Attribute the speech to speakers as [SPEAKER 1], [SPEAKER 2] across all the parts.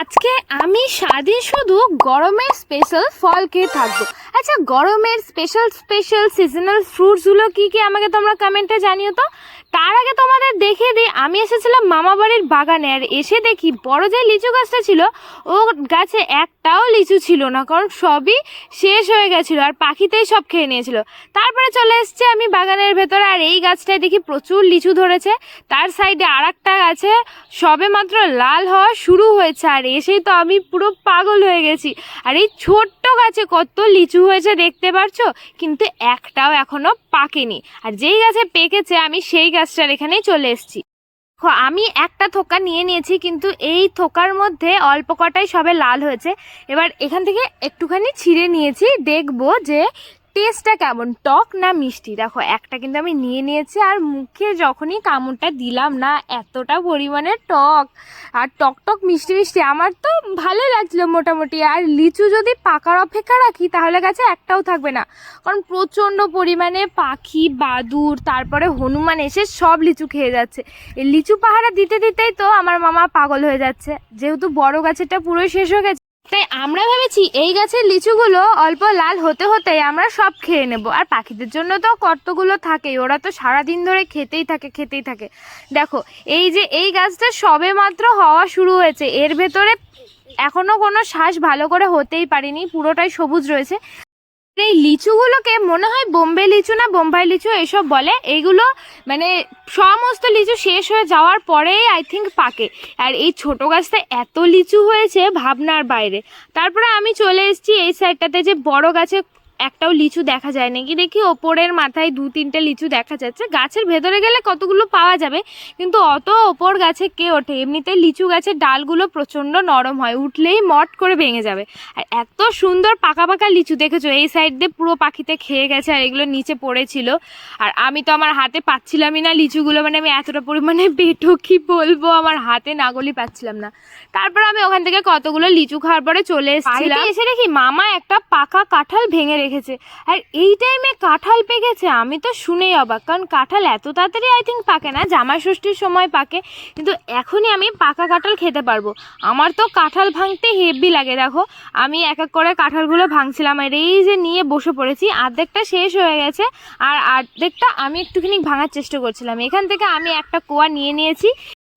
[SPEAKER 1] আজকে আমি স্বাদে শুধু গরমের স্পেশাল ফল খেয়ে থাকব। আচ্ছা গরমের স্পেশাল স্পেশাল সিজনাল ফ্রুটসগুলো কী কী আমাকে তোমরা কমেন্টে জানিও তো। তার আগে তোমাদের দেখে দিই, আমি এসেছিলাম মামা বাড়ির বাগানে আর এসে দেখি বড় যে লিচু গাছটা ছিল, ও গাছে একটাও লিচু ছিল না, কারণ সবই শেষ হয়ে গেছিল আর পাখিতেই সব খেয়ে নিয়েছিল। তারপরে চলে এসছে আমি বাগানের ভেতরে আর এই গাছটায় দেখি প্রচুর লিচু ধরেছে। তার সাইডে আর একটা গাছে সবে মাত্র লাল হওয়া শুরু হয়েছে আর এসেই তো আমি পুরো পাগল হয়ে গেছি। আর এই ছোট্ট গাছে কত লিচু হয়েছে দেখতে পারছ? কিন্তু একটাও এখনও পাকেনি। আর যেই গাছে পেকেছে, আমি সেই গাছটার এখানেই চলে এসেছি। আমি একটা থোকা নিয়ে নিয়েছি, কিন্তু এই থোকার মধ্যে অল্প কটাই সবে লাল হয়েছে। এবার এখান থেকে একটুখানি ছিঁড়ে নিয়েছি, দেখব যে টেস্টটা কেমন? টক না মিষ্টি? দেখো, একটা কিন্তু আমি নিয়ে নিয়েছি আর মুখে যখনই কামড়টা দিলাম না, এতটা পরিমাণে টক আর টক টক মিষ্টি মিষ্টি, আমার তো ভালো লাগছিল মোটামুটি। আর লিচু যদি পাকার অপেক্ষা রাখি, তাহলে গাছে একটাও থাকবে না। কারণ প্রচণ্ড পরিমাণে পাখি, বাদুর, তারপরে হনুমান এসে সব লিচু খেয়ে যাচ্ছে। এই লিচু পাহারা দিতে দিতেই তো আমার মামা পাগল হয়ে যাচ্ছে। যেহেতু বড় গাছেরটা পুরো শেষ হয়ে গেছে তাই আমরা ভেবেছি এই গাছের লিচুগুলো অল্প লাল হতে হতে আমরা সব খেয়ে নেব। আর পাখিদের জন্য তো কর্তগুলো থাকেই, ওরা তো সারাদিন ধরে খেতেই থাকে খেতেই থাকে। দেখো, এই যে এই গাছটা সবে মাত্র হওয়া শুরু হয়েছে। এর ভেতরে এখনও কোনো শ্বাস ভালো করে হতেই পারিনি, পুরোটাই সবুজ রয়েছে। এই লিচুগুলোকে মনে হয় বোম্বে লিচু না বোম্বাই লিচু এসব বলে এইগুলো মানে সমস্ত লিচু শেষ হয়ে যাওয়ার পরেই আই থিঙ্ক পাকে। আর এই ছোট গাছটা এত লিচু হয়েছে ভাবনার বাইরে। তারপরে আমি চলে এসেছি এই সাইডটাতে যে বড় গাছে একটাও লিচু দেখা যায় নাকি? দেখি ওপরের মাথায় দু তিনটে লিচু দেখা যাচ্ছে। গাছের ভেতরে গেলে কতগুলো পাওয়া যাবে? কিন্তু অত ওপর গাছে কে ওঠে? এমনিতে লিচু গাছের ডালগুলো প্রচণ্ড নরম হয়, উঠলেই মট করে ভেঙে যাবে। আর এত সুন্দর পাকা পাকা লিচু দেখেছ? এই সাইড দিয়ে পুরো পাখিতে খেয়ে গেছে আর এগুলো নিচে পড়েছিল। আর আমি তো আমার হাতে পাচ্ছিলামই না লিচুগুলো মানে আমি এতটা পরিমাণে বেটো কি বলব? আমার হাতে নাগলি পাচ্ছিলাম না। তারপর আমি ওখান থেকে কতগুলো লিচু খাওয়ার পরে চলে এসেছিলাম। এসে দেখি মামা একটা পাকা কাঁঠাল ভেঙে রেখেছে আর এই টাইমে কাঁঠাল পেকেছে, আমি তো শুনেই অবাক। কারণ কাঁঠাল এত তাড়াতাড়ি আই থিঙ্ক পাকে না জামাই ষষ্ঠীর সময় পাকে। কিন্তু এখনই আমি পাকা কাঁঠাল খেতে পারব। আমার তো কাঁঠাল ভাঙতে হেভি লাগে, দেখো। আমি এক এক করে কাঁঠালগুলো ভাঙছিলাম, আর এই যে নিয়ে বসে পড়েছি অর্ধেকটা শেষ হয়ে গেছে, আর অর্ধেকটা আমি একটুখানি ভাঙার চেষ্টা করছিলাম। এখান থেকে আমি একটা কোয়া নিয়ে নিয়েছি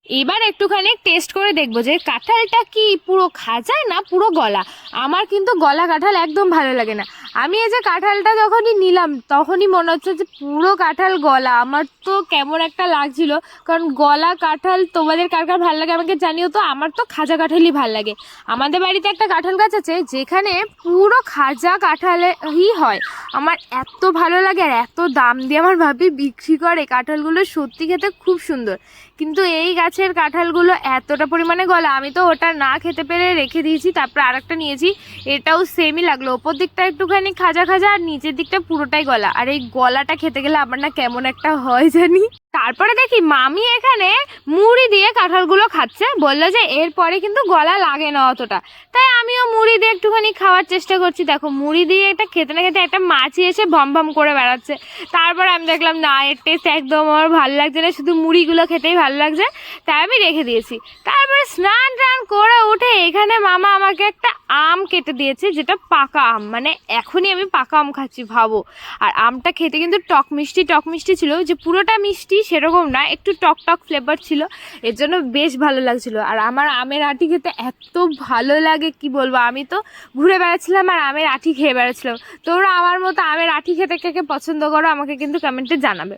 [SPEAKER 1] এবার একটুখানি টেস্ট করে দেখব যে কাঁঠালটা কি, পুরো খাজা না পুরো গলা? আমার কিন্তু গলা কাঁঠাল একদম ভালো লাগে না। আমি এই যে কাঁঠালটা যখনই নিলাম, তখনই মনে হচ্ছে যে পুরো কাঁঠাল গলা। আমার তো কেমন একটা লাগছিল, কারণ গলা কাঁঠাল তোমাদের কার কার ভালো লাগে আমাকে জানিও তো, আমার তো খাজা কাঁঠালই ভালো লাগে। আমাদের বাড়িতে একটা কাঁঠাল গাছ আছে, যেখানে পুরো খাজা কাঁঠালই হয়। আমার এত ভালো লাগে আর এত দাম দিয়ে আমার ভাবি বিক্রি করে। কাঁঠালগুলো সত্যি খেতে খুব সুন্দর। কিন্তু এই গাছের কাঁঠালগুলো এতটা পরিমাণে গলা, আমি তো ওটা না খেতে পেরে রেখে দিয়েছি, তারপর আরেকটা নিয়েছি, এটাও সেমই লাগল। ওপর দিকটা একটুখানি খাজা খাজা আর নিচের দিকটা পুরোটাই গলা। আর এই গলাটা খেতে গেলে আমার না কেমন একটা হয় জানি। তারপরে দেখি মামি এখানে মুড়ি দিয়ে কাঁঠালগুলো খাচ্ছে। বলল যে এরপরে কিন্তু গলা লাগে না অতটা। তাই আমিও মুড়ি দিয়ে একটুখানি খাওয়ার চেষ্টা করছি। দেখো, মুড়ি দিয়ে একটা খেতে না খেতে একটা মাছি এসে ভম ভম করে বেড়াচ্ছে। তারপরে আমি দেখলাম, না, এর টেস্ট একদম আমার ভালো লাগছে না। শুধু মুড়িগুলো খেতেই ভালো লাগছে। তাই আমি রেখে দিয়েছি। তারপরে স্নান টান করে উঠে এখানে মামা আমাকে একটা আম কেটে দিয়েছে, যেটা পাকা আম। মানে এখনই আমি পাকা আম খাচ্ছি, ভাবো। আর আমটা খেতে কিন্তু টক মিষ্টি টক মিষ্টি ছিল। যে পুরোটা মিষ্টি সেরকম না, একটু টক টক ফ্লেভার ছিল। এর জন্য বেশ ভালো লাগছিল। আর আমার আমের আটি খেতে এত ভালো লাগে, কি বলব? আমি তো ঘুরে বেড়াচ্ছিলাম আর আমের আটি খেয়ে বেড়াচ্ছিলাম। তোমরা আমার মতো আমের আটি খেতে কে কে পছন্দ করো আমাকে কিন্তু কমেন্টে জানাবে।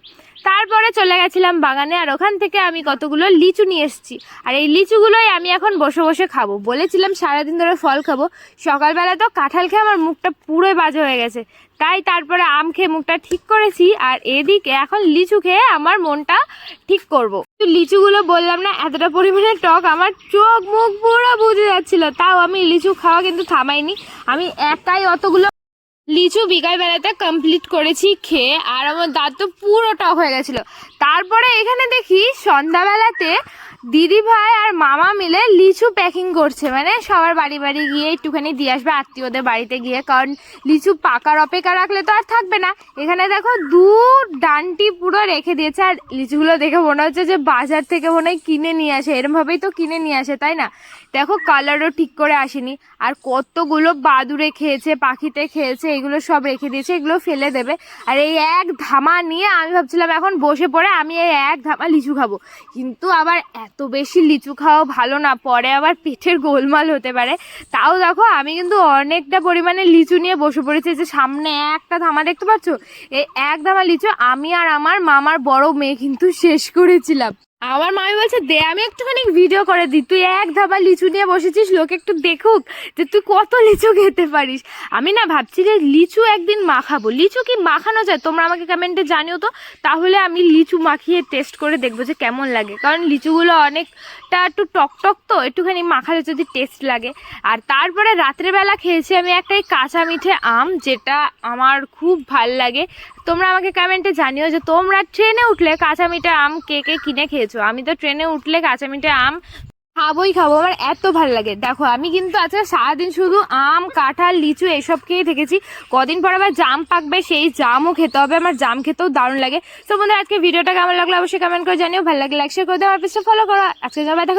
[SPEAKER 1] তারপরে চলে গেছিলাম বাগানে, আর ওখান থেকে আমি কতগুলো লিচু নিয়ে এসেছি। আর এই লিচুগুলোই আমি এখন বসে বসে খাব। বলেছিলাম সারাদিন ধরে ফল খাব। সকালবেলা তো কাঁঠাল খেয়ে আমার মুখটা পুরোই বাজে হয়ে গেছে। তাই তারপরে আম খেয়ে মুখটা ঠিক করেছি আর এদিকে এখন লিচু খেয়ে আমার মনটা ঠিক করব। লিচুগুলো বললাম না, এতটা পরিমাণে টক আমার চোখ মুখ পুরো বুঝে যাচ্ছিল। তাও আমি লিচু খাওয়া কিন্তু থামাইনি। আমি একাই অতগুলো লিচু বিকালবেলাতে কমপ্লিট করেছি খেয়ে, আর আমার দাঁত তো পুরো টক হয়ে গেছিল। তারপরে এখানে দেখি সন্ধ্যাবেলাতে দিদি ভাই আর মামা মিলে লিচু প্যাকিং করছে মানে সবার বাড়ি বাড়ি গিয়ে একটুখানি দিয়ে আসবে, আত্মীয়দের বাড়িতে গিয়ে, কারণ লিচু পাকার অপেক্ষা রাখলে তো আর থাকবে না। এখানে দেখো দু ডানটি পুরো রেখে দিয়েছে, আর লিচুগুলো দেখে মনে হচ্ছে যে বাজার থেকে মনে হয় কিনে নিয়ে আসে, এরমভাবেই তো কিনে নিয়ে আসে, তাই না? দেখো কালারও ঠিক করে আসেনি, আর কতগুলো বাদুড়ে খেয়েছে, পাখিতে খেয়েছে, এগুলো সব রেখে দিয়েছে, এগুলো ফেলে দেবে। আর এই এক ধামা নিয়ে আমি ভাবছিলাম এখন বসে পড়ে আমি এই এক ধামা লিচু খাব, কিন্তু আবার এত বেশি লিচু খাওয়া ভালো না, পরে আবার পেটের গোলমাল হতে পারে। তাও দেখো, আমি কিন্তু অনেকটা পরিমাণে লিচু নিয়ে বসে পড়েছি যে সামনে একটা ধামা দেখতে পাচ্ছ? এই এক ধামা লিচু আমি আর আমার মামার বড় মেয়ে কিন্তু শেষ করেছিলাম। আমার মামি বলছে, দে, আমি একটুখানি ভিডিও করে দিই। তুই এক ধাবা লিচু নিয়ে বসেছিস, লোক একটু দেখুক যে তুই কত লিচু খেতে পারিস। আমি না ভাবছি যে লিচু একদিন মাখাবো। লিচু কি মাখানো যায়? তোমরা আমাকে কমেন্টে জানিও তো। তাহলে আমি লিচু মাখিয়ে টেস্ট করে দেখব যে কেমন লাগে। কারণ লিচুগুলো অনেকটা একটু টক টক তো, একটুখানি মাখালে যদি টেস্ট লাগে। আর তারপরে রাত্রেবেলা খেয়েছি আমি একটা এই কাঁচা মিঠে আম, যেটা আমার খুব ভালো লাগে। তোমরা আমাকে কমেন্টে জানিও যে তোমরা ট্রেনে উঠলে কাঁচা মিঠে আম কে কে কিনে খেয়েছো? আমি তো ট্রেনে উঠলে কাঁচা মিঠে আম খাবোই খাব, আমার এত ভালো লাগে। দেখো, আমি কিন্তু আজকে সারাদিন শুধু আম, কাঁঠাল, লিচু এসব খেয়ে থেকেছি। কদিন পর আবার জাম পাকবে, সেই জামও খেতে হবে, আমার জাম খেতেও দারুণ লাগে। তো বন্ধুরা, আজকে ভিডিওটা কেমন লাগল অবশ্যই কমেন্ট করে জানিও, ভালো লাগলে লাইক শেয়ার করে দাও আমার ফলো করো। আজকে যাবে দেখো